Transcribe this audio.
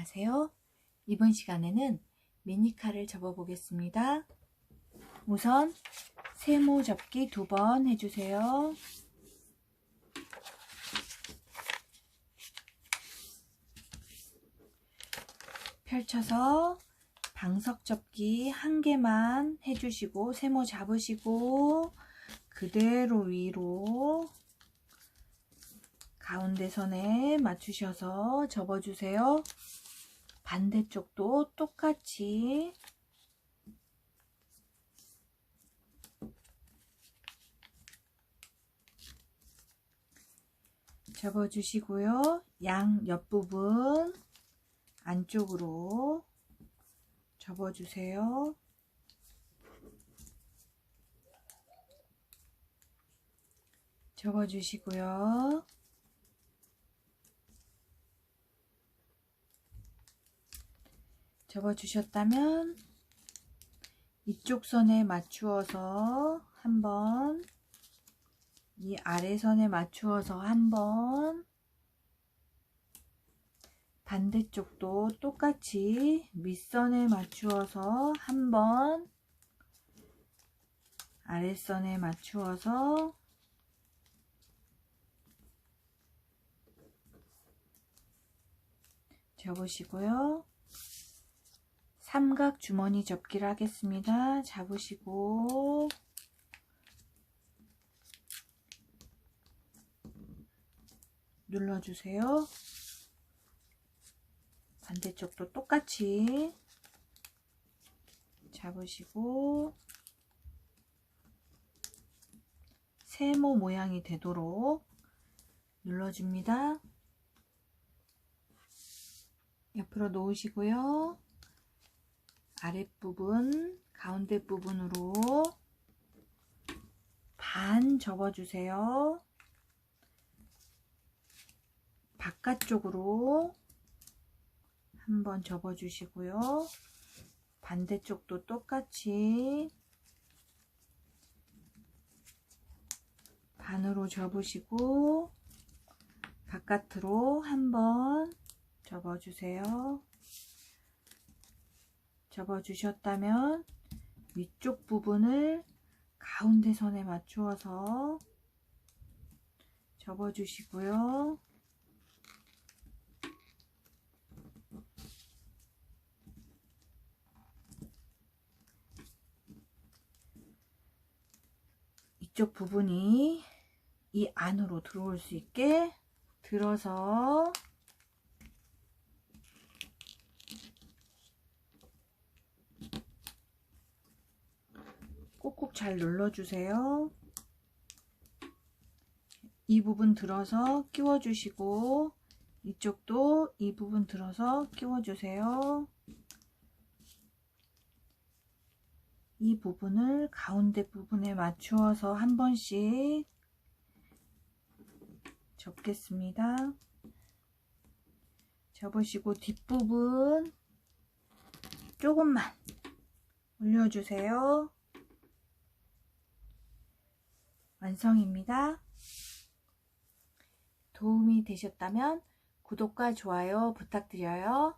안녕하세요. 이번 시간에는 미니카를 접어 보겠습니다. 우선 세모 접기 두 번 해주세요. 펼쳐서 방석 접기 한 개만 해주시고 세모 잡으시고 그대로 위로 가운데 선에 맞추셔서 접어주세요. 반대쪽도 똑같이 접어주시고요. 양 옆부분 안쪽으로 접어주세요. 접어주시고요. 접어주셨다면 이쪽 선에 맞추어서 한번 이 아래선에 맞추어서 한번 반대쪽도 똑같이 윗선에 맞추어서 한번 아랫선에 맞추어서 접으시고요. 삼각 주머니 접기를 하겠습니다. 잡으시고 눌러주세요. 반대쪽도 똑같이 잡으시고 세모 모양이 되도록 눌러줍니다. 옆으로 놓으시고요. 아랫부분, 가운데 부분으로 반 접어주세요. 바깥쪽으로 한번 접어주시고요. 반대쪽도 똑같이 반으로 접으시고 바깥으로 한번 접어주세요. 접어주셨다면 위쪽 부분을 가운데 선에 맞추어서 접어주시고요. 이쪽 부분이 이 안으로 들어올 수 있게 들어서 꾹꾹 잘 눌러주세요. 이 부분 들어서 끼워주시고 이쪽도 이 부분 들어서 끼워주세요. 이 부분을 가운데 부분에 맞추어서 한 번씩 접겠습니다. 접으시고 뒷부분 조금만 올려주세요. 완성입니다. 도움이 되셨다면 구독과 좋아요 부탁드려요.